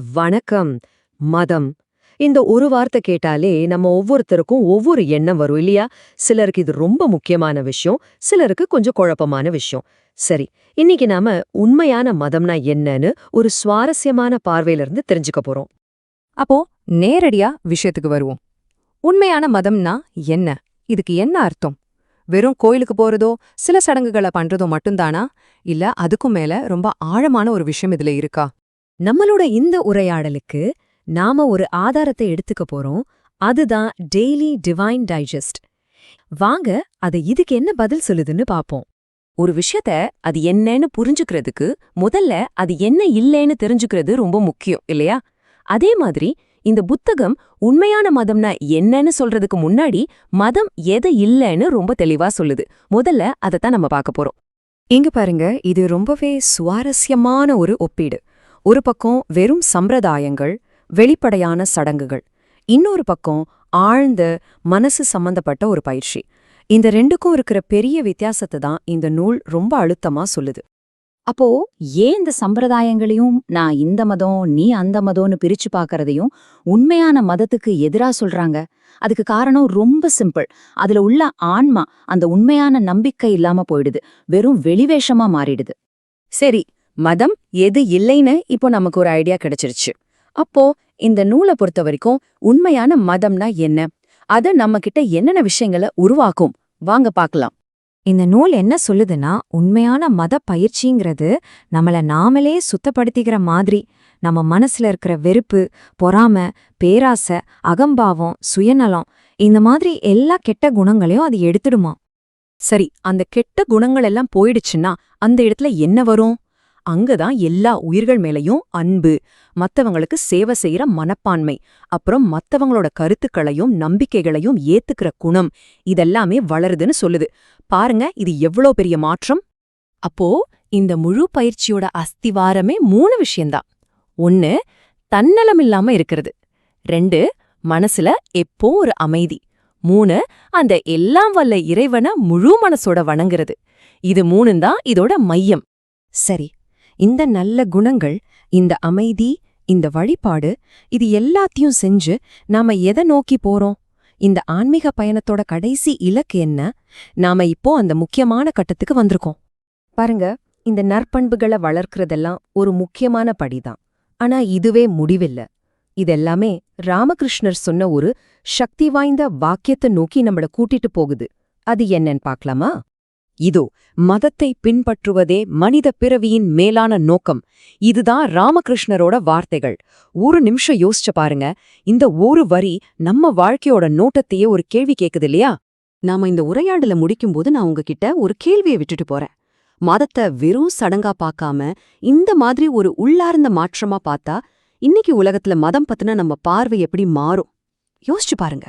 வணக்கம். மதம். இந்த ஒரு வார்த்தை கேட்டாலே நம்ம ஒவ்வொருத்தருக்கும் ஒவ்வொரு எண்ணம் வரும் இல்லையா? சிலருக்கு இது ரொம்ப முக்கியமான விஷயம் சிலருக்கு கொஞ்சம் குழப்பமான விஷயம். சரி இன்னைக்கு நாம உண்மையான மதம்னா என்னன்னு ஒரு சுவாரஸ்யமான பார்வையில இருந்து தெரிஞ்சுக்க போறோம். அப்போ நேரடியா விஷயத்துக்கு வருவோம். உண்மையான மதம்னா என்ன? இதுக்கு என்ன அர்த்தம்? வெறும் கோயிலுக்கு போறதோ சில சடங்குகளை பண்றதோ மட்டும்தானா? இல்ல அதுக்கும் மேல ரொம்ப ஆழமான ஒரு விஷயம் இதுல இருக்கா? நம்மளோட இந்த உரையாடலுக்கு நாம ஒரு ஆதாரத்தை எடுத்துக்க போறோம். அதுதான் டெய்லி டிவைன் டைஜஸ்ட் வாங்க அது இதுக்கு என்ன பதில் சொல்லுதுன்னு பாப்போம். ஒரு விஷயத்த அது என்னன்னு புரிஞ்சுக்கிறதுக்கு முதல்ல அது என்ன இல்லைன்னு தெரிஞ்சுக்கிறது ரொம்ப முக்கியம் இல்லையா? அதே மாதிரி இந்த புத்தகம் உண்மையான மதம்னா என்னன்னு சொல்றதுக்கு முன்னாடி மதம் எதை இல்லைன்னு ரொம்ப தெளிவா சொல்லுது. முதல்ல அதைத்தான் நம்ம பார்க்க போறோம். இங்க பாருங்க இது ரொம்பவே சுவாரஸ்யமான ஒரு ஒப்பீடு. ஒரு பக்கம் வெறும் சம்பிரதாயங்கள் வெளிப்படையான சடங்குகள் இன்னொரு பக்கம் ஆழ்ந்த மனசு சம்பந்தப்பட்ட ஒரு பயிற்சி. இந்த ரெண்டுக்கும் இருக்கிற பெரிய வித்தியாசத்தை தான் இந்த நூல் ரொம்ப அழுத்தமா சொல்லுது. அப்போ ஏன் இந்த சம்பிரதாயங்களையும் நான் இந்த மதம் நீ அந்த மதம்னு பிரிச்சு பார்க்கறதையும் உண்மையான மதத்துக்கு எதிரா சொல்றாங்க? அதுக்கு காரணம் ரொம்ப சிம்பிள். அதுல உள்ள ஆன்மா அந்த உண்மையான நம்பிக்கை இல்லாம போயிடுது. வெறும் வெளிவேஷமா மாறிடுது. சரி மதம் எது இல்லைன்னு இப்போ நமக்கு ஒரு ஐடியா கிடைச்சிருச்சு. அப்போ இந்த நூலை பொறுத்த வரைக்கும் உண்மையான மதம்னா என்ன? அது நம்ம கிட்ட என்னென்ன விஷயங்களை உருவாக்கும்? வாங்க பார்க்கலாம். இந்த நூல் என்ன சொல்லுதுன்னா உண்மையான மத பயிற்சிங்கிறது நம்மள நாமளே சுத்தப்படுத்திக்கிற மாதிரி நம்ம மனசுல இருக்கிற வெறுப்பு பொறாம பேராசை அகம்பாவம் சுயநலம் இந்த மாதிரி எல்லா கெட்ட குணங்களையும் அது எடுத்துடுமா? சரி அந்த கெட்ட குணங்கள் எல்லாம் போயிடுச்சுன்னா அந்த இடத்துல என்ன வரும்? அங்கதான் எல்லா உயிர்கள் மேலயும் அன்பு மத்தவங்களுக்கு சேவை செய்யற மனப்பான்மை அப்புறம் மத்தவங்களோட கருத்துக்களையும் நம்பிக்கைகளையும் ஏத்துக்கிற குணம் இதெல்லாமே வளருதுன்னு சொல்லுது. பாருங்க இது எவ்வளோ பெரிய மாற்றம். அப்போ இந்த முழு பயிற்சியோட அஸ்திவாரமே மூணு விஷயம்தான். ஒன்னு தன்னலமில்லாம இருக்கிறது. ரெண்டு மனசுல எப்போ ஒரு அமைதி. மூணு அந்த எல்லாம் வல்ல இறைவன முழு மனசோட வணங்குறது. இது மூணும் தான் இதோட மையம். சரி இந்த நல்ல குணங்கள் இந்த அமைதி இந்த வழிபாடு இது எல்லாத்தையும் செஞ்சு நாம எதை நோக்கி போறோம்? இந்த ஆன்மீக பயணத்தோட கடைசி இலக்கு என்ன? நாம இப்போ அந்த முக்கியமான கட்டத்துக்கு வந்திருக்கோம். பாருங்க இந்த நற்பண்புகளை வளர்க்கறதெல்லாம் ஒரு முக்கியமான படிதான். ஆனா இதுவே முடிவில்ல. இதெல்லாமே ராமகிருஷ்ணர் சொன்ன ஒரு சக்தி வாய்ந்த வாக்கியத்தை நோக்கி நம்மள கூட்டிட்டு போகுது. அது என்னன்னு பார்க்கலாமா? இதோ மதத்தை பின்பற்றுவதே மனித பிறவியின் மேலான நோக்கம். இதுதான் ராமகிருஷ்ணரோட வார்த்தைகள். ஒரு நிமிஷம் யோசிச்சு பாருங்க. இந்த ஒரு வரி நம்ம வாழ்க்கையோட நோட்டத்தையே ஒரு கேள்வி கேக்குது இல்லையா? நாம இந்த உரையாடல முடிக்கும்போது நான் உங்ககிட்ட ஒரு கேள்வியை விட்டுட்டு போறேன். மதத்தை வெறும் சடங்கா பார்க்காம இந்த மாதிரி ஒரு உள்ளார்ந்த மாற்றமா பார்த்தா இன்னைக்கு உலகத்துல மதம் பத்தின நம்ம பார்வை எப்படி மாறும்? யோசிச்சு பாருங்க.